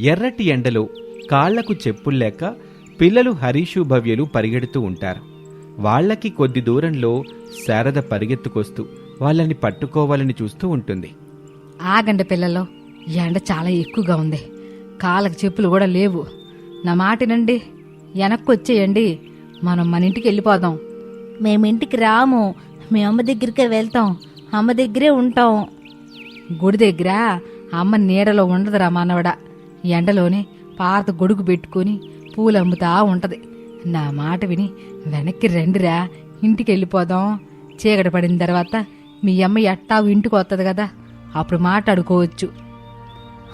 ఎర్రటి ఎండలో కాళ్ళకు చెప్పుల్లేక పిల్లలు హరీషు భవ్యలు పరిగెడుతూ ఉంటారు. వాళ్ళకి కొద్ది దూరంలో శారద పరిగెత్తుకొస్తూ వాళ్ళని పట్టుకోవాలని చూస్తూ ఉంటుంది. ఆగండి పిల్లలు ఎండ చాలా ఎక్కువగా ఉంది. కాళ్ళకి చెప్పులు కూడా లేవు. నా మాటినండి వెనక్కి వచ్చేయండి మనం మన ఇంటికి వెళ్ళిపోదాం. మేమింటికి రాము. మీ అమ్మ దగ్గరికే వెళ్తాం. అమ్మ దగ్గరే ఉంటాం. గుడి దగ్గర అమ్మ నీడలో ఉండదురా మనవడ. ఎండలోనే పాత గొడుగు పెట్టుకుని పూలు అమ్ముతా ఉంటది. నా మాట విని వెనక్కి రండిరా ఇంటికి వెళ్ళిపోదాం. చీకటి పడిన తర్వాత మీ అమ్మ ఎట్టాగు ఇంటికి వస్తుంది కదా అప్పుడు మాట్లాడుకోవచ్చు.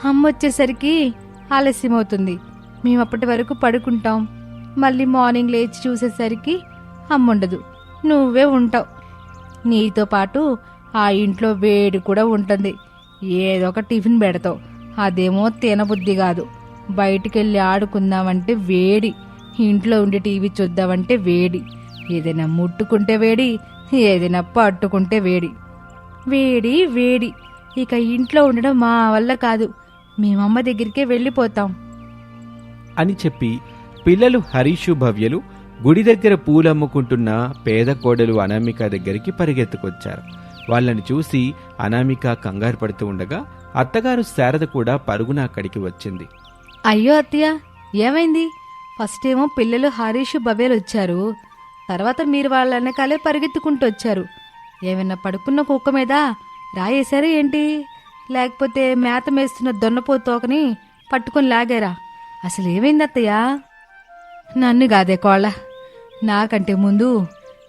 అమ్మ వచ్చేసరికి ఆలస్యం అవుతుంది మేము అప్పటి వరకు పడుకుంటాం. మళ్ళీ మార్నింగ్ లేచి చూసేసరికి అమ్మ ఉండదు నువ్వే ఉంటావు. నీతో పాటు ఆ ఇంట్లో వేడి కూడా ఉంటుంది. ఏదో ఒక టిఫిన్ పెడతావు. అదేమో తినబుద్ధి కాదు. బయటికెళ్ళి ఆడుకుందామంటే వేడి. ఇంట్లో ఉండి టీవీ చూద్దామంటే వేడి. ఏదైనా ముట్టుకుంటే వేడి ఏదైనా పట్టుకుంటే వేడి. వేడి వేడి. ఇక ఇంట్లో ఉండడం మా వల్ల కాదు. మేమమ్మ దగ్గరికే వెళ్ళిపోతాం. అని చెప్పి పిల్లలు హరీషు భవ్యలు గుడి దగ్గర పూలమ్ముకుంటున్న పేద కోడలు అనామిక దగ్గరికి పరిగెత్తుకొచ్చారు. వాళ్ళని చూసి అనామిక కంగారు పడుతూ ఉండగా అత్తగారు శారద కూడా పరుగున అక్కడికి వచ్చింది. అయ్యో అత్తయ్య ఏమైంది? ఫస్ట్ ఏమో పిల్లలు హరీష్ బబేలు వచ్చారు. తర్వాత మీరు వాళ్ళ వెనకాలే పరిగెత్తుకుంటూ వచ్చారు. ఏమైనా పడుకున్న కుక్క మీద రాయేశారా ఏంటి? లేకపోతే మేత మేస్తున్న దొన్నపో తోకని పట్టుకొని లాగారా? అసలు ఏమైంది అత్తయ్య? నన్ను కాదే కోళ్ళ. నాకంటే ముందు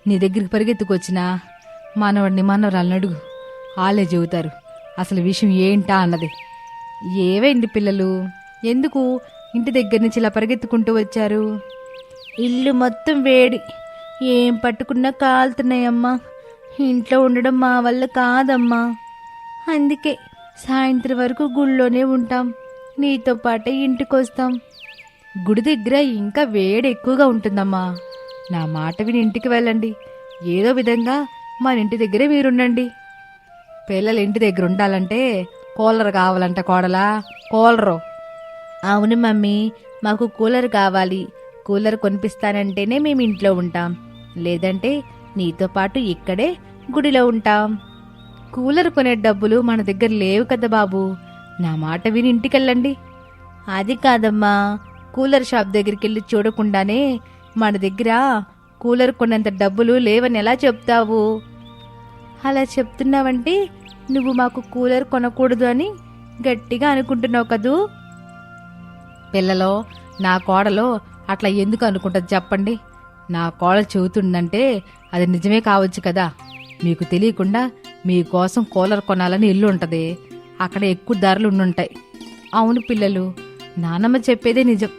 నీ దగ్గరికి పరిగెత్తుకొచ్చినా మనవాడిని మనవరాలను అడుగు. వాళ్ళే చెబుతారు. అసలు విషయం ఏంటా అన్నది. ఏవైంది పిల్లలు? ఎందుకు ఇంటి దగ్గర నుంచి ఇలా పరిగెత్తుకుంటూ వచ్చారు? ఇల్లు మొత్తం వేడి. ఏం పట్టుకున్నా కాలుతున్నాయమ్మా. ఇంట్లో ఉండడం మా వల్ల కాదమ్మా. అందుకే సాయంత్రం వరకు గుళ్ళోనే ఉంటాం. నీతో పాటే ఇంటికి వస్తాం గుడి దగ్గర ఇంకా వేడి ఎక్కువగా ఉంటుందమ్మా. నా మాట విని ఇంటికి వెళ్ళండి. ఏదో విధంగా మన ఇంటి దగ్గరే మీరుండండి పిల్లలు ఇంటి దగ్గర ఉండాలంటే కూలర్ కావాలంట కోడలా. కూలరు. అవును మమ్మీ మాకు కూలర్ కావాలి. కూలర్ కొనిపిస్తానంటేనే మేము ఇంట్లో ఉంటాం. లేదంటే నీతో పాటు ఇక్కడే గుడిలో ఉంటాం. కూలర్ కొనే డబ్బులు మన దగ్గర లేవు కదా బాబు. నా మాట విని ఇంటికెళ్ళండి. అది కాదమ్మా. కూలర్ షాప్ దగ్గరికి వెళ్ళి చూడకుండానే మన దగ్గర కూలర్ కొన్నంత డబ్బులు లేవని ఎలా చెప్తావు? అలా చెప్తున్నావంటే నువ్వు మాకు కూలర్ కొనకూడదు అని గట్టిగా అనుకుంటున్నావు కదూ? పిల్లలో నా కోడలో అట్లా ఎందుకు అనుకుంటుంది చెప్పండి. నా కోడలు చెబుతుందంటే అది నిజమే కావచ్చు కదా. మీకు తెలియకుండా మీకోసం కూలర్ కొనాలని ఇల్లు ఉంటుంది. అక్కడ ఎక్కువ ధరలు ఉండుంటాయి. అవును పిల్లలు నానమ్మ చెప్పేదే నిజం.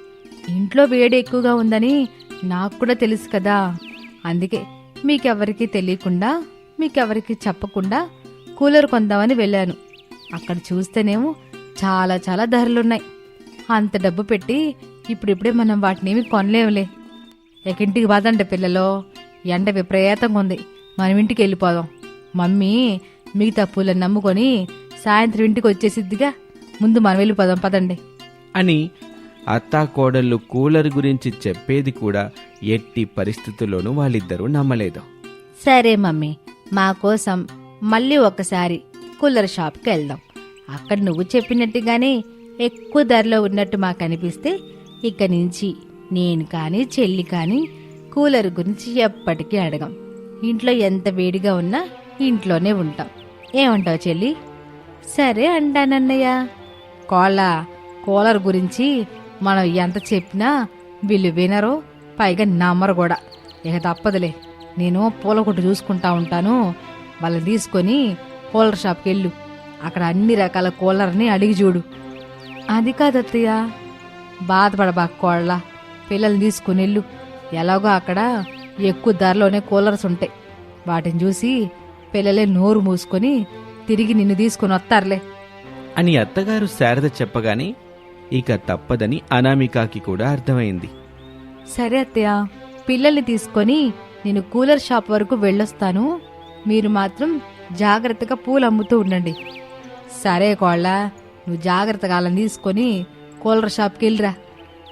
ఇంట్లో వేడి ఎక్కువగా ఉందని నాకు కూడా తెలుసు కదా. అందుకే మీకెవరికీ తెలియకుండా మీకెవరికి చెప్పకుండా కూలర్ కొందామని వెళ్ళాను. అక్కడ చూస్తేనేమో చాలా చాలా ధరలున్నాయి. అంత డబ్బు పెట్టి ఇప్పుడిప్పుడే మనం వాటినేమి కొనలేములే. ఇక ఇంటికి బాదండి పిల్లలో. ఎండ విపరీతంగా ఉంది మనం ఇంటికి వెళ్ళిపోదాం. మమ్మీ మిగతా పూలను నమ్ముకొని సాయంత్రం ఇంటికి వచ్చేసిద్దిగా. ముందు మనం వెళ్ళిపోదాం పదండి. అని అత్తా కోడళ్ళు కూలర్ గురించి చెప్పేది కూడా ఎట్టి పరిస్థితుల్లోనూ వాళ్ళిద్దరూ నమ్మలేదు. సరే మమ్మీ. మా కోసం మళ్ళీ ఒకసారి కూలర్ షాప్కి వెళ్దాం. అక్కడ నువ్వు చెప్పినట్టుగానే ఎక్కువ ధరలో ఉన్నట్టు మాకు అనిపిస్తే ఇక నుంచి నేను కానీ చెల్లి కానీ కూలర్ గురించి ఎప్పటికీ అడగం. ఇంట్లో ఎంత వేడిగా ఉన్నా ఇంట్లోనే ఉంటాం. ఏమంటావు చెల్లి? సరే అంటానన్నయ్య కోళ్ళ కూలర్ గురించి మనం ఎంత చెప్పినా వీళ్ళు వినరు పైగా నమ్మరు కూడా. ఇక తప్పదులే. నేను పూల కొట్టు చూసుకుంటా ఉంటాను. వాళ్ళని తీసుకొని కూలర్ షాప్కి వెళ్ళు. అక్కడ అన్ని రకాల కూలర్ని అడిగి చూడు. అది కాదు అత్తయ్య. బాధపడబా కోళ్ళ పిల్లల్ని తీసుకుని వెళ్ళు. ఎలాగో అక్కడ ఎక్కువ ధరలోనే కూలర్స్ ఉంటాయి. వాటిని చూసి పిల్లలే నోరు మూసుకొని తిరిగి నిన్ను తీసుకుని వస్తారులే. అని అత్తగారు శారద చెప్పగానే ఇక తప్పదని అనామికాకి కూడా అర్థమైంది. సరే అత్తయ్య. పిల్లల్ని తీసుకొని నేను కూలర్ షాప్ వరకు వెళ్ళొస్తాను. మీరు మాత్రం జాగ్రత్తగా పూలు అమ్ముతూ ఉండండి. సరే కోళ్ళ నువ్వు జాగ్రత్తగా అలా తీసుకొని కూలర్ షాప్కి వెళ్ళిరా.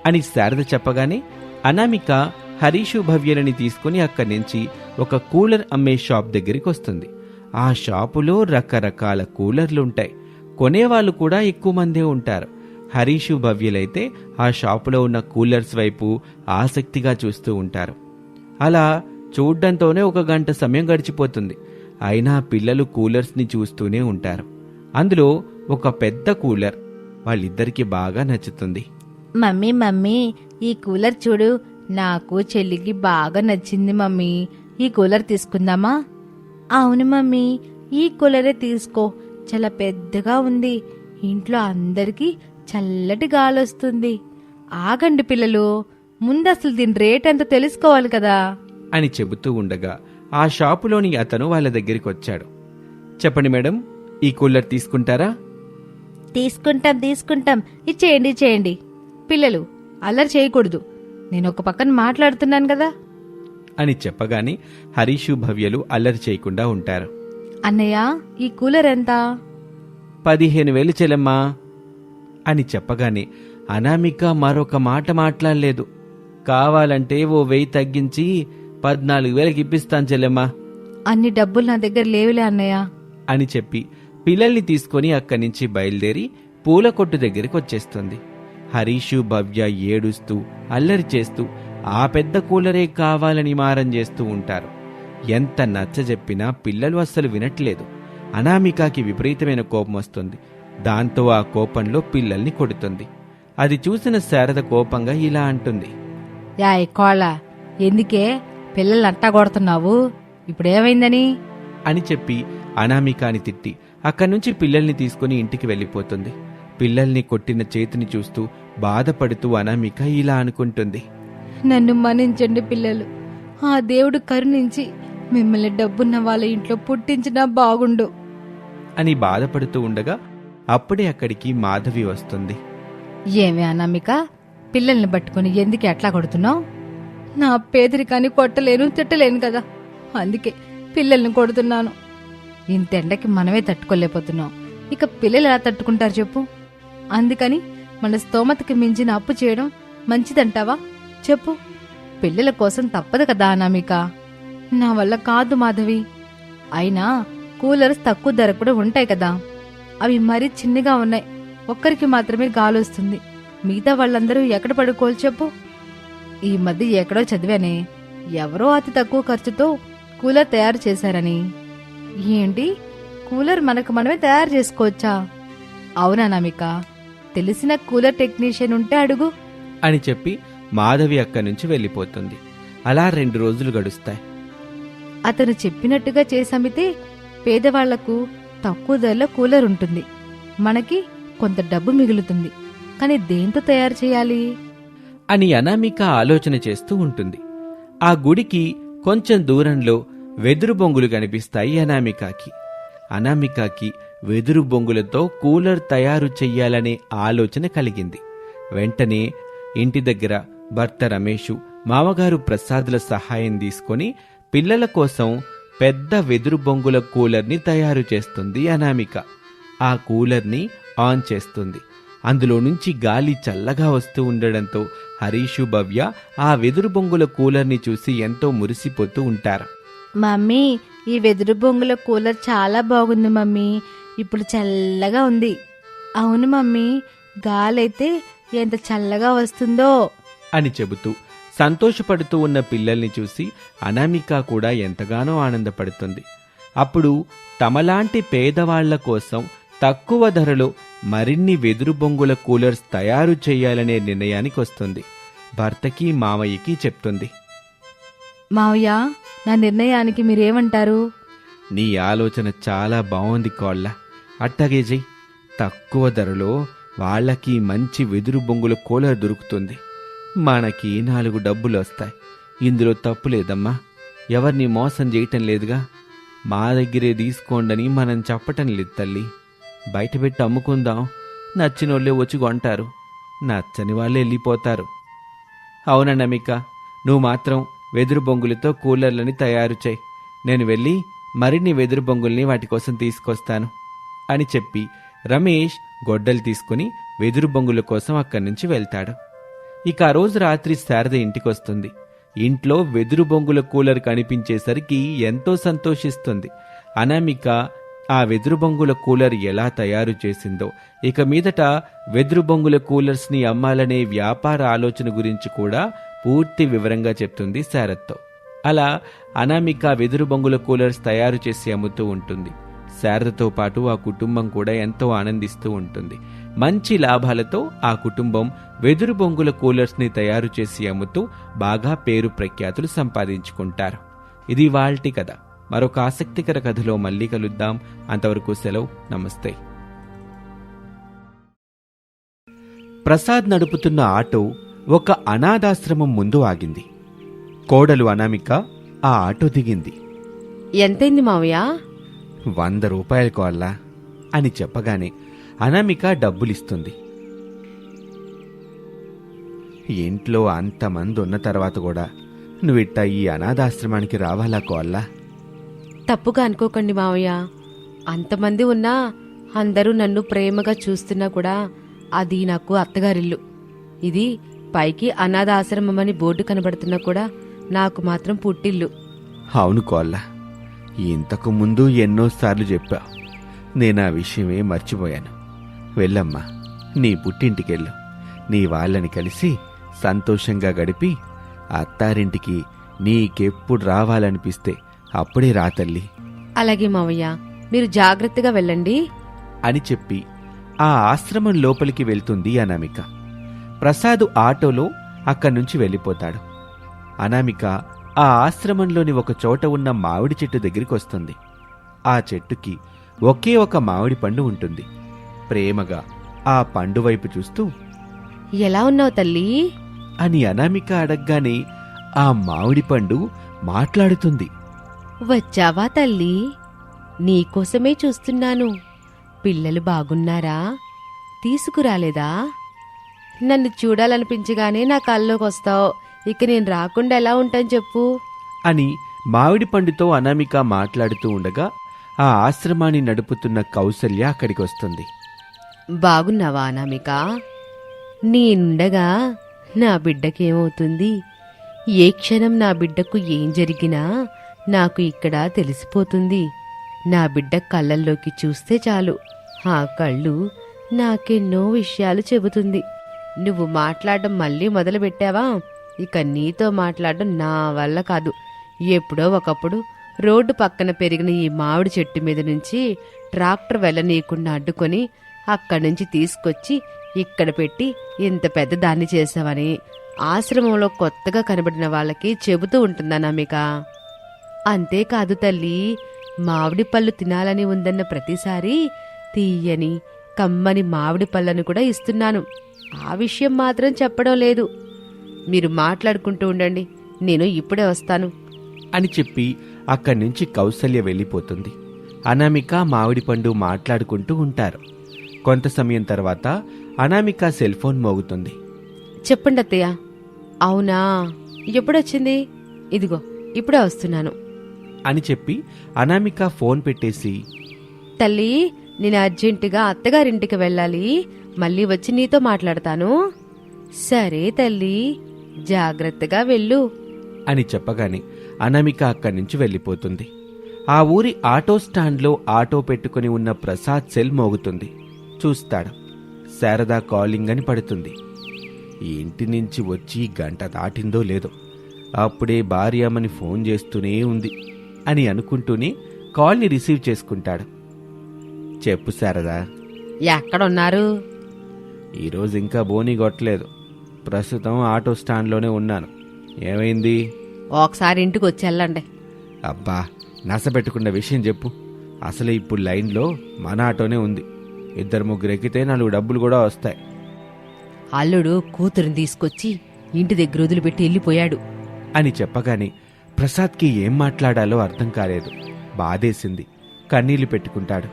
అని శారద చెప్పగానే అనామిక హరీషు భవ్యలని తీసుకుని అక్కడి నుంచి ఒక కూలర్ అమ్మే షాప్ దగ్గరికి వస్తుంది. ఆ షాపులో రకరకాల కూలర్లు ఉంటాయి. కొనేవాళ్ళు కూడా ఎక్కువ మందే ఉంటారు. హరీషు భవ్యులైతే ఆ షాపులో ఉన్న కూలర్స్ వైపు ఆసక్తిగా చూస్తూ ఉంటారు. అలా చూడ్డంతోనే ఒక గంట సమయం గడిచిపోతుంది. అయినా పిల్లలు కూలర్స్ని చూస్తూనే ఉంటారు. అందులో ఒక పెద్ద కూలర్ వాళ్ళిద్దరికీ బాగా నచ్చుతుంది. మమ్మీ మమ్మీ ఈ కూలర్ చూడు. నాకు చెల్లికి బాగా నచ్చింది మమ్మీ. ఈ కూలర్ తీసుకుందామా? అవును మమ్మీ. ఈ కూలరే తీసుకో. చాలా పెద్దగా ఉంది. ఇంట్లో అందరికీ చల్లటి గాలి వస్తుంది ఆగండి పిల్లలు. ముందు అసలు దీని రేట్ ఎంతో తెలుసుకోవాలి కదా. అని చెబుతూ ఉండగా ఆ షాపులోని అతను వాళ్ళ దగ్గరికి వచ్చాడు. చెప్పండి మేడం ఈ కూలర్ తీసుకుంటారా? తీసుకుంటాం తీసుకుంటాం. ఇచ్చేయండి ఇచ్చేయండి. పిల్లలు అల్లరి చేయకూడదు. నేను ఒక పక్కన మాట్లాడుతున్నాను కదా. అని చెప్పగానే హరీషు భవ్యలు అల్లరి చేయకుండా ఉంటారు. అన్నయ్య ఈ కూలర్ ఎంత? పదిహేను వేలు చెల్లెమ్మా అని చెప్పగానే అనామిక మరొక మాట మాట్లాడలేదు. కావాలంటే ఓ వెయ్యి తగ్గించి పద్నాలుగు వేలకి ఇప్పిస్తాను చెల్లెమ్మా. అన్ని డబ్బులు నా దగ్గర లేవులే అన్నయ్య. అని చెప్పి పిల్లల్ని తీసుకొని అక్కడి నుంచి బయలుదేరి పూల కొట్టు దగ్గరికి వచ్చేస్తుంది. హరీషు భవ్య ఏడుస్తూ అల్లరి చేస్తూ ఆ పెద్ద కూలరే కావాలని మారం చేస్తూ ఉంటారు. ఎంత నచ్చజెప్పినా పిల్లలు అస్సలు వినట్లేదు. అనామికకి విపరీతమైన కోపం వస్తుంది. దాంతో ఆ కోపంలో పిల్లల్ని కొడుతుంది. అది చూసిన శారద కోపంగా ఇలా అంటుంది. యాయ్ ఎందుకే? పిల్లల్ని అట్టా కొడుతున్నావు ఇప్పుడు ఏమైందని అని చెప్పి అనామికాని తిట్టి అక్కడి నుంచి పిల్లల్ని తీసుకుని ఇంటికి వెళ్ళిపోతుంది. పిల్లల్ని కొట్టిన చేతిని చూస్తూ బాధపడుతూ అనామిక ఇలా అనుకుంటుంది. నన్ను మన్నించండి పిల్లలు. ఆ దేవుడు కరుణించి మిమ్మల్ని డబ్బున్న వాళ్ళ ఇంట్లో పుట్టించినా బాగుండు. అని బాధపడుతూ ఉండగా అప్పుడే అక్కడికి మాధవి వస్తుంది. ఏమి అనామిక? పిల్లల్ని పట్టుకుని ఎందుకు ఎట్లా కొడుతున్నావు? నా పేదరికాన్ని కొట్టలేను తిట్టలేను కదా. అందుకే పిల్లల్ని కొడుతున్నాను. ఇంతెండకి మనమే తట్టుకోలేకపోతున్నాం. ఇక పిల్లలు ఎలా తట్టుకుంటారు చెప్పు? అందుకని మన స్తోమతకి మించిన అప్పు చేయడం మంచిదంటావా? చెప్పు. పిల్లల కోసం తప్పదు కదా అనామిక. నా వల్ల కాదు మాధవి. అయినా కూలర్స్ తక్కువ ధర కూడా ఉంటాయి కదా. అవి మరీ చిన్నగా ఉన్నాయి. ఒక్కరికి మాత్రమే గాలొస్తుంది. మిగతా వాళ్ళందరూ ఎక్కడ పడుకోవాలి చెప్పు? ఈ మధ్య ఎక్కడో చదివానే. ఎవరో అతి తక్కువ ఖర్చుతో కూలర్ తయారు చేశారని. ఏంటి? కూలర్ మనకు మనమే తయారు చేసుకోవచ్చా? అవునా నమిక? తెలిసిన కూలర్ టెక్నీషియన్ ఉంటే అడుగు. అని చెప్పి మాధవి అక్కడి నుంచి వెళ్ళిపోతుంది. అలా రెండు రోజులు గడుస్తాయి. అతను చెప్పినట్టుగా చేసమితే పేదవాళ్ళకు తక్కువ ధరలో కూలర్ ఉంటుంది. మనకి కొంత డబ్బు మిగులుతుంది. కానీ దేంతో తయారు చేయాలి? అని అనామిక ఆలోచన చేస్తూ ఉంటుంది. ఆ గుడికి కొంచెం దూరంలో వెదురు బొంగులు కనిపిస్తాయి అనామికాకి. అనామికాకి వెదురు బొంగులతో కూలర్ తయారు చెయ్యాలనే ఆలోచన కలిగింది. వెంటనే ఇంటి దగ్గర భర్త రమేషు మామగారు ప్రసాదుల సహాయం తీసుకొని పిల్లల కోసం పెద్ద వెదురు బొంగుల కూలర్ని తయారు చేస్తుంది అనామిక. ఆ కూలర్ని ఆన్ చేస్తుంది. అందులో నుంచి గాలి చల్లగా వస్తూ ఉండడంతో హరీషు భవ్య ఆ వెదురు బొంగుల కూలర్ని చూసి ఎంతో మురిసిపోతూ ఉంటారు. మమ్మీ ఈ వెదురు బొంగుల కూలర్ చాలా బాగుంది మమ్మీ. ఇప్పుడు చల్లగా ఉంది. అవును మమ్మీ గాలైతే ఎంత చల్లగా వస్తుందో. అని చెబుతూ సంతోషపడుతూ ఉన్న పిల్లల్ని చూసి అనామిక కూడా ఎంతగానో ఆనందపడుతుంది. అప్పుడు తమలాంటి పేదవాళ్ళ కోసం తక్కువ ధరలో మరిన్ని వెదురు బొంగుల కూలర్స్ తయారు చేయాలనే నిర్ణయానికి వస్తుంది. భర్తకి మామయ్యకి చెప్తుంది. మావయ్య నా నిర్ణయానికి మీరేమంటారు? నీ ఆలోచన చాలా బాగుంది కోళ్ళ. అట్టగే చెయ్యి. తక్కువ ధరలో వాళ్ళకి మంచి వెదురు బొంగుల కూలర్ దొరుకుతుంది. మనకి నాలుగు డబ్బులు వస్తాయి. ఇందులో తప్పు లేదమ్మా. ఎవరిని మోసం చేయటం లేదుగా. మా దగ్గరే తీసుకోండని మనం చెప్పటం లేదు తల్లి. బయట పెట్టి అమ్ముకుందాం. నచ్చిన వాళ్ళే వచ్చి కొంటారు. నచ్చని వాళ్ళే వెళ్ళిపోతారు. అవునా నమిక నువ్వు మాత్రం వెదురు బొంగులతో కూలర్లని తయారు చేయి. నేను వెళ్ళి మరిన్ని వెదురు బొంగుల్ని వాటి కోసం తీసుకొస్తాను అని చెప్పి రమేష్ గొడ్డలు తీసుకుని వెదురు బొంగుల కోసం అక్కడి నుంచి వెళ్తాడు. ఇక ఆ రోజు రాత్రి శారద ఇంటికొస్తుంది. ఇంట్లో వెదురు బొంగుల కూలర్ కనిపించేసరికి ఎంతో సంతోషిస్తుంది. అనామిక ఆ వెదురు బొంగుల కూలర్ ఎలా తయారు చేసిందో. ఇక మీదట వెదురు బొంగుల కూలర్స్ని అమ్మాలనే వ్యాపార ఆలోచన గురించి కూడా పూర్తి వివరంగా చెప్తుంది శారత్తో. అలా అనామిక వెదురు బొంగుల కూలర్స్ తయారు చేసి అమ్ముతూ ఉంటుంది. శారదతో పాటు ఆ కుటుంబం కూడా ఎంతో ఆనందిస్తూ ఉంటుంది. మంచి లాభాలతో ఆ కుటుంబం వెదురు బొంగుల కూలర్స్ని తయారు చేసి అమ్ముతూ బాగా పేరు ప్రఖ్యాతులు సంపాదించుకుంటారు. ఇది వాల్టి కథ. మరొక ఆసక్తికర కథలో మళ్ళీ కలుద్దాం. అంతవరకు సెలవు. నమస్తే. ప్రసాద్ నడుపుతున్న ఆటో ఒక అనాథాశ్రమం ముందు ఆగింది. కోడలు అనామిక ఆ ఆటో దిగింది. ఎంతైంది మావయ్య? వంద రూపాయలు కోల్లా అని చెప్పగానే అనామిక డబ్బులిస్తుంది. ఇంట్లో అంతమంది ఉన్న తర్వాత కూడా నువ్విట్ట ఈ అనాథాశ్రమానికి రావాలా కోల్లా తప్పుగా అనుకోకండి మావయ్య. అంతమంది ఉన్నా అందరూ నన్ను ప్రేమగా చూస్తున్నా కూడా అది నాకు అత్తగారిల్లు. ఇది పైకి అనాథ ఆశ్రమం అని బోర్డు కనబడుతున్నా కూడా నాకు మాత్రం పుట్టిల్లు. అవును కోళ్ళ ఇంతకు ముందు ఎన్నోసార్లు చెప్పావు. నేను ఆ విషయమే మర్చిపోయాను. వెళ్ళమ్మా నీ పుట్టింటికెళ్ళు. నీ వాళ్ళని కలిసి సంతోషంగా గడిపి అత్తారింటికి నీకెప్పుడు రావాలనిపిస్తే అప్పుడే రా తల్లి. అలాగే మావయ్య మీరు జాగ్రత్తగా వెళ్ళండి. అని చెప్పి ఆ ఆశ్రమం లోపలికి వెళ్తుంది అనామిక. ప్రసాద్ ఆటోలో అక్కడి నుంచి వెళ్ళిపోతాడు. అనామిక ఆ ఆశ్రమంలోని ఒక చోట ఉన్న మామిడి చెట్టు దగ్గరికి వస్తుంది. ఆ చెట్టుకి ఒకే ఒక మామిడి పండు ఉంటుంది. ప్రేమగా ఆ పండు వైపు చూస్తూ ఎలా ఉన్నావు తల్లి? అని అనామిక అడగగానే ఆ మామిడి పండు మాట్లాడుతుంది. వచ్చావా తల్లి? నీకోసమే చూస్తున్నాను. పిల్లలు బాగున్నారా? తీసుకురాలేదా? నన్ను చూడాలనిపించగానే నా కల్లోకి వస్తావు. ఇక నేను రాకుండా ఎలా ఉంటాను చెప్పు. అని మామిడి పండుతో అనామిక మాట్లాడుతూ ఉండగా ఆ ఆశ్రమాన్ని నడుపుతున్న కౌసల్య అక్కడికి వస్తుంది. బాగున్నావా అనామిక? నేనుండగా నా బిడ్డకేమవుతుంది? ఏ క్షణం నా బిడ్డకు ఏం జరిగినా నాకు ఇక్కడ తెలిసిపోతుంది. నా బిడ్డ కళ్ళల్లోకి చూస్తే చాలు. ఆ కళ్ళు నాకెన్నో విషయాలు చెబుతుంది. నువ్వు మాట్లాడడం మళ్ళీ మొదలు పెట్టావా ఇక నీతో మాట్లాడడం నా వల్ల కాదు. ఎప్పుడో ఒకప్పుడు రోడ్డు పక్కన పెరిగిన ఈ మామిడి చెట్టు మీద నుంచి ట్రాక్టర్ వెళ్ళనీయకుండా అడ్డుకొని అక్కడి నుంచి తీసుకొచ్చి ఇక్కడ పెట్టి ఇంత పెద్ద దాన్ని చేసావని ఆశ్రమంలో కొత్తగా కనబడిన వాళ్ళకి చెబుతూ ఉంటుందనామిక అంతేకాదు తల్లి మామిడి పళ్ళు తినాలని ఉందన్న ప్రతిసారి తీయని కమ్మని మామిడి పళ్ళను కూడా ఇస్తున్నాను. ఆ విషయం మాత్రం చెప్పడం లేదు. మీరు మాట్లాడుకుంటూ ఉండండి నేను ఇప్పుడే వస్తాను. అని చెప్పి అక్కడి నుంచి కౌసల్య వెళ్ళిపోతుంది. అనామిక మామిడి పండు మాట్లాడుకుంటూ ఉంటారు. కొంత సమయం తర్వాత అనామిక సెల్ ఫోన్ మోగుతుంది. చెప్పండి అత్తయ్య అవునా? ఎప్పుడొచ్చింది? ఇదిగో ఇప్పుడే వస్తున్నాను. అని చెప్పి అనామిక ఫోన్ పెట్టేసి తల్లి నేను అర్జెంటుగా అత్తగారింటికి వెళ్ళాలి. మళ్ళీ వచ్చి నీతో మాట్లాడతాను. సరే తల్లి జాగ్రత్తగా వెళ్ళు. అని చెప్పగానే అనామిక అక్కడి నుంచి వెళ్ళిపోతుంది. ఆ ఊరి ఆటో స్టాండ్లో ఆటో పెట్టుకుని ఉన్న ప్రసాద్ సెల్ మోగుతుంది. చూస్తాడు. శారదా కాలింగ్ అని పడుతుంది. ఇంటి నుంచి వచ్చి గంట దాటిందో లేదో అప్పుడే భార్యమ్మని ఫోన్ చేస్తూనే ఉంది. అని అనుకుంటూనే కాల్ని రిసీవ్ చేసుకుంటాడు. చెప్పు శారదా. ఎక్కడున్నారు? ఈరోజు ఇంకా బోని కొట్టలేదు. ప్రస్తుతం ఆటో స్టాండ్లోనే ఉన్నాను. ఏమైంది? ఒకసారి ఇంటికి వచ్చి వెళ్ళండి. అబ్బా నసపెట్టుకున్న విషయం చెప్పు. అసలు ఇప్పుడు లైన్లో మన ఆటోనే ఉంది. ఇద్దరు ముగ్గురు ఎక్కితే నాలుగు డబ్బులు కూడా వస్తాయి. అల్లుడు కూతురుని తీసుకొచ్చి ఇంటి దగ్గర వదిలిపెట్టి వెళ్ళిపోయాడు. అని చెప్పగానే ప్రసాద్కి ఏం మాట్లాడాలో అర్థం కాలేదు. బాధేసింది. కన్నీళ్ళు పెట్టుకుంటాడు.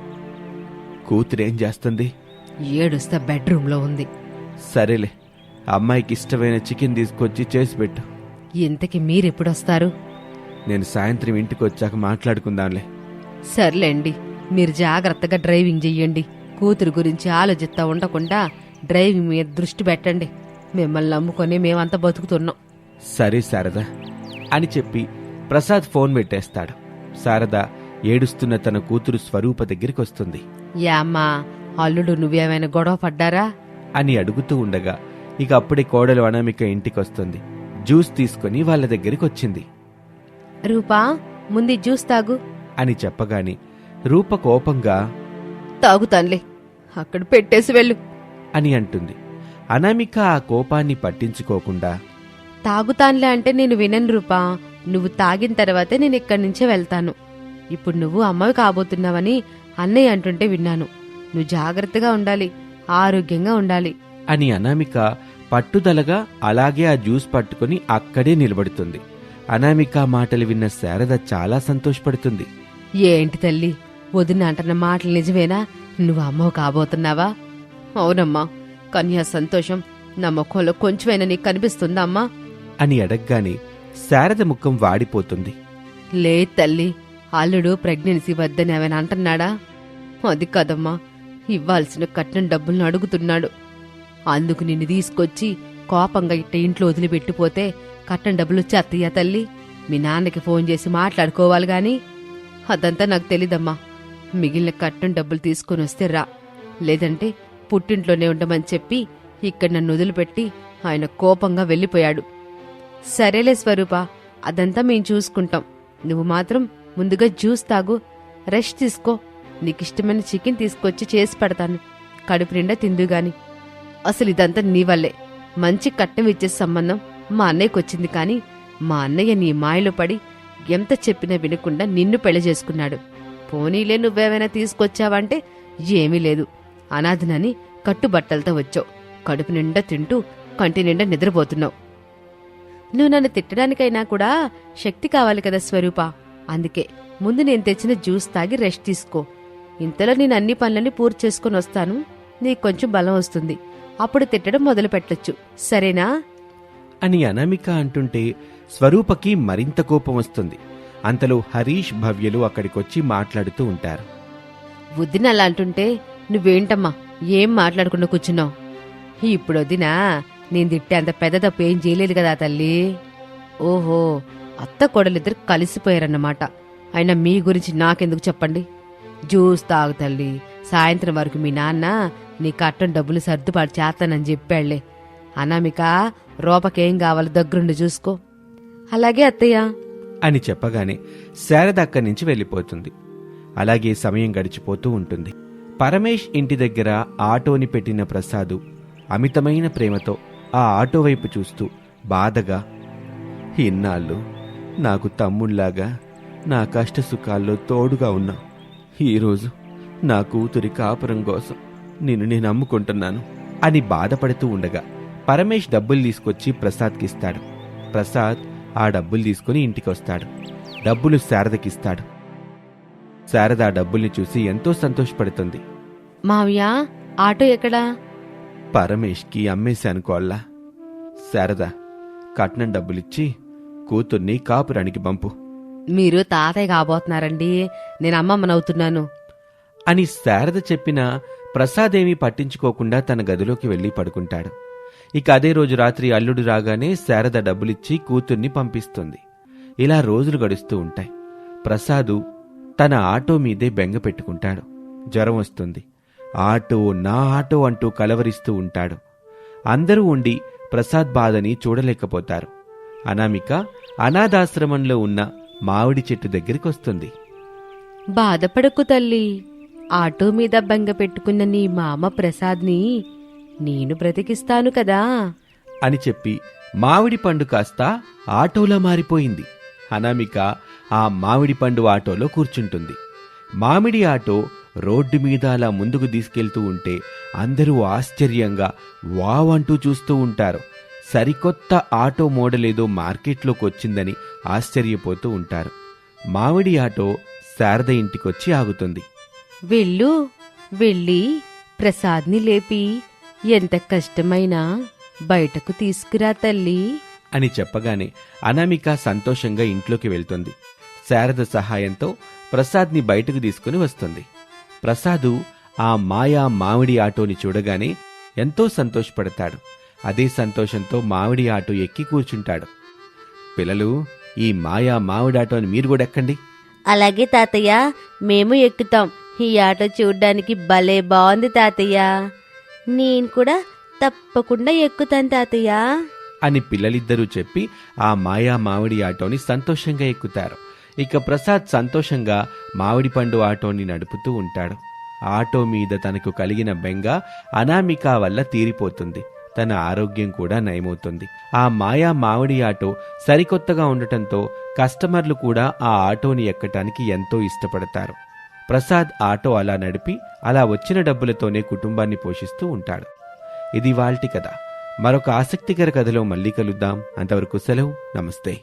కూతురేం చేస్తుంది? ఏడుస్తా బెడ్రూమ్లో ఉంది. సరేలే. అమ్మాయికి ఇష్టమైన చికెన్ తీసుకొచ్చి చేసి పెట్టు. ఇంతకి మీరెప్పుడొస్తారు? నేను సాయంత్రం ఇంటికి వచ్చాక మాట్లాడుకుందాంలే. సర్లేండి. మీరు జాగ్రత్తగా డ్రైవింగ్ చెయ్యండి. కూతురు గురించి ఆలోచిస్తా ఉండకుండా డ్రైవింగ్ మీద దృష్టి పెట్టండి. మిమ్మల్ని నమ్ముకొని మేమంతా బతుకుతున్నాం. సరే శారద. అని చెప్పి ప్రసాద్ ఫోన్ పెట్టేస్తాడు. శారద ఏడుస్తున్న తన కూతురు స్వరూప దగ్గరికి వస్తుంది. యామ్మా అల్లుడు నువ్వేమైనా గొడవ పడ్డారా? అని అడుగుతూ ఉండగా ఇక అప్పుడే కోడలు అనామిక ఇంటికొస్తుంది. జ్యూస్ తీసుకొని వాళ్ళ దగ్గరికి వచ్చింది. రూపా ముందు జ్యూస్ తాగు. అని చెప్పగానే రూప కోపంగా తాగుతానులే అక్కడ పెట్టేసి వెళ్ళు. అని అంటుంది. అనామిక ఆ కోపాన్ని పట్టించుకోకుండా తాగుతానులే అంటే నేను వినను రూపా. నువ్వు తాగిన తర్వాతే నేను ఇక్కడి నుంచే వెళ్తాను. ఇప్పుడు నువ్వు అమ్మవి కాబోతున్నావని అన్నయ్య అంటుంటే విన్నాను. నువ్వు జాగ్రత్తగా ఉండాలి ఆరోగ్యంగా ఉండాలి. అని అనామిక పట్టుదలగా అలాగే ఆ జ్యూస్ పట్టుకొని అక్కడే నిలబడుతుంది. అనామిక మాటలు విన్న శారద చాలా సంతోషపడుతుంది. ఏంటి తల్లి వదిన అంటున్న మాటలు నిజమేనా? నువ్వు అమ్మవు కాబోతున్నావా? అవునమ్మా కన్యా సంతోషం నా ముఖంలో కొంచెమైనా నీకు కనిపిస్తుందా అమ్మా? అని అడగగానే శారద ముఖం వాడిపోతుంది. లే తల్లి అల్లుడు ప్రెగ్నెన్సీ వద్దని ఏమైనా అంటున్నాడా? అది కదమ్మా ఇవ్వాల్సిన కట్నం డబ్బులను అడుగుతున్నాడు. అందుకు నిన్ను తీసుకొచ్చి కోపంగా ఇట్ట ఇంట్లో వదిలిపెట్టిపోతే కట్నం డబ్బులు వచ్చేత్తయ్యా తల్లి? మీ నాన్నకి ఫోన్ చేసి మాట్లాడుకోవాలి గాని? అదంతా నాకు తెలీదమ్మా. మిగిలిన కట్నం డబ్బులు తీసుకొని వస్తే రా. లేదంటే పుట్టింట్లోనే ఉండమని చెప్పి ఇక్కడ నన్ను వదిలిపెట్టి ఆయన కోపంగా వెళ్ళిపోయాడు. సరేలే స్వరూప అదంతా మేం చూసుకుంటాం. నువ్వు మాత్రం ముందుగా జ్యూస్ తాగు రెస్ట్ తీసుకో. నీకిష్టమైన చికెన్ తీసుకొచ్చి చేసి పెడతాను. కడుపు నిండా తిందుగాని అసలు ఇదంతా నీ వల్లే. మంచి కట్నం ఇచ్చే సంబంధం మా అన్నయ్యకు వచ్చింది కానీ మా అన్నయ్య నీ మాయలో పడి ఎంత చెప్పినా వినకుండా నిన్ను పెళ్ళి చేసుకున్నాడు. పోనీలే నువ్వేమైనా తీసుకొచ్చావంటే ఏమీ లేదు. అనాథనని కట్టుబట్టలతో వచ్చావు. కడుపు నిండా తింటూ కంటి నిండా నిద్రపోతున్నావు. నువ్వు నన్ను తిట్టడానికైనా కూడా శక్తి కావాలి కదా స్వరూప. అందుకే ముందు నేను తెచ్చిన జ్యూస్ తాగి రెస్ట్ తీసుకో. ఇంతలో నేను అన్ని పనులని పూర్తి చేసుకుని వస్తాను. నీకు కొంచెం బలం వస్తుంది. అప్పుడు తిట్టడం మొదలు పెట్టొచ్చు. సరేనా? అని అనామిక అంటుంటే స్వరూపకి మరింత కోపం వస్తుంది. అంతలో హరీష్ భవ్యలు అక్కడికొచ్చి మాట్లాడుతూ ఉంటారు. వదిన అలా అంటుంటే నువ్వేంటమ్మా? ఏం మాట్లాడకుండా కూర్చున్నావు? ఇప్పుడు వదినా నేను తిట్టే అంత పెద్ద తప్పు ఏం చేయలేదు కదా తల్లి. ఓహో అత్త కోడలిద్దరు కలిసిపోయారన్నమాట. అయినా మీ గురించి నాకెందుకు చెప్పండి? జ్యూస్ తాగు తల్లి సాయంత్రం వరకు మీ నాన్న నీ కట్టం డబ్బులు సర్దుబాటు చేస్తానని చెప్పాళ్ళే. అనామిక రూపకేం కావాలో దగ్గరుండి చూసుకో. అలాగే అత్తయ్య. అని చెప్పగానే శారద అక్కడి నుంచి వెళ్ళిపోతుంది. అలాగే సమయం గడిచిపోతూ ఉంటుంది. పరమేష్ ఇంటి దగ్గర ఆటోని పెట్టిన ప్రసాదు అమితమైన ప్రేమతో ఆ ఆటో వైపు చూస్తూ బాధగా ఇన్నాళ్ళు నాకు తమ్ముళ్ళాగా నా కష్ట సుఖాల్లో తోడుగా ఉన్నా ఈరోజు నా కూతురి కాపురం కోసం నిన్ను నేను అమ్ముకుంటున్నాను అని బాధపడుతూ ఉండగా పరమేష్ డబ్బులు తీసుకొచ్చి ప్రసాద్కిస్తాడు ప్రసాద్ ఆ డబ్బులు తీసుకుని ఇంటికొస్తాడు. డబ్బులు శారదకిస్తాడు. శారద ఆ డబ్బుల్ని చూసి ఎంతో సంతోషపడుతుంది. మావయ్య ఆటో ఎక్కడా? పరమేష్కి అమ్మేశాను కోళ్ళ. శారద కట్నం డబ్బులిచ్చి కూతుర్ని కాపురానికి పంపు. మీరు తాతయ్య కాబోతున్నారండి. నేను అమ్మమ్మనవుతున్నాను అని శారద చెప్పిన ప్రసాదేమీ పట్టించుకోకుండా తన గదిలోకి వెళ్ళి పడుకుంటాడు. ఇక అదే రోజు రాత్రి అల్లుడు రాగానే శారద డబ్బులిచ్చి కూతుర్ని పంపిస్తుంది. ఇలా రోజులు గడుస్తూ ఉంటాయి. ప్రసాదు తన ఆటో మీదే బెంగ పెట్టుకుంటాడు. జ్వరం వస్తుంది. ఆటో నా ఆటో అంటూ కలవరిస్తూ ఉంటాడు. అందరూ ఉండి ప్రసాద్ బాధని చూడలేకపోతారు. అనామిక అనాథాశ్రమంలో ఉన్న మామిడి చెట్టు దగ్గరికి వస్తుంది బాధపడకు తల్లి. ఆటో మీద బెంగ పెట్టుకున్న నీ మామ ప్రసాద్ని నేను బ్రతికిస్తాను కదా. అని చెప్పి మామిడి పండు కాస్త ఆటోలా మారిపోయింది. అనామిక ఆ మామిడి పండు ఆటోలో కూర్చుంటుంది. మామిడి ఆటో రోడ్డు మీద అలా ముందుకు తీసుకెళ్తూ ఉంటే అందరూ ఆశ్చర్యంగా వావ్ అంటూ చూస్తూ ఉంటారు. సరికొత్త ఆటో మోడల్ ఏదో మార్కెట్లోకి వచ్చిందని ఆశ్చర్యపోతూ ఉంటారు. మామిడి ఆటో శారద ఇంటికొచ్చి ఆగుతుంది. వెళ్ళు వెళ్ళి ప్రసాద్ని లేపి ఎంత కష్టమైనా బయటకు తీసుకురా తల్లి. అని చెప్పగానే అనామిక సంతోషంగా ఇంట్లోకి వెళ్తుంది. శారద సహాయంతో ప్రసాద్ని బయటకు తీసుకుని వస్తుంది. ప్రసాదు ఆ మాయా మామిడి ఆటోని చూడగానే ఎంతో సంతోషపడతాడు. అదే సంతోషంతో మామిడి ఆటో ఎక్కి కూర్చుంటాడు. పిల్లలు ఈ మాయా మామిడి ఆటోని మీరు కూడా ఎక్కండి. అలాగే తాతయ్య మేము ఎక్కుతాం. ఈ ఆటో చూడ్డానికి భలే బాగుంది తాతయ్య. నేను కూడా తప్పకుండా ఎక్కుతాను తాతయ్య. అని పిల్లలిద్దరూ చెప్పి ఆ మాయా మామిడి ఆటోని సంతోషంగా ఎక్కుతారు. ఇక ప్రసాద్ సంతోషంగా మామిడి పండు ఆటోని నడుపుతూ ఉంటాడు. ఆటో మీద తనకు కలిగిన బెంగ అనామిక వల్ల తీరిపోతుంది. తన ఆరోగ్యం కూడా నయమవుతుంది. ఆ మాయా మామిడి ఆటో సరికొత్తగా ఉండటంతో కస్టమర్లు కూడా ఆ ఆటోని ఎక్కటానికి ఎంతో ఇష్టపడతారు. ప్రసాద్ ఆటో అలా నడిపి అలా వచ్చిన డబ్బులతోనే కుటుంబాన్ని పోషిస్తూ ఉంటాడు. ఇది వాల్టి కథ. మరొక ఆసక్తికర కథలో మళ్ళీ కలుద్దాం. అంతవరకు సెలవు. నమస్తే.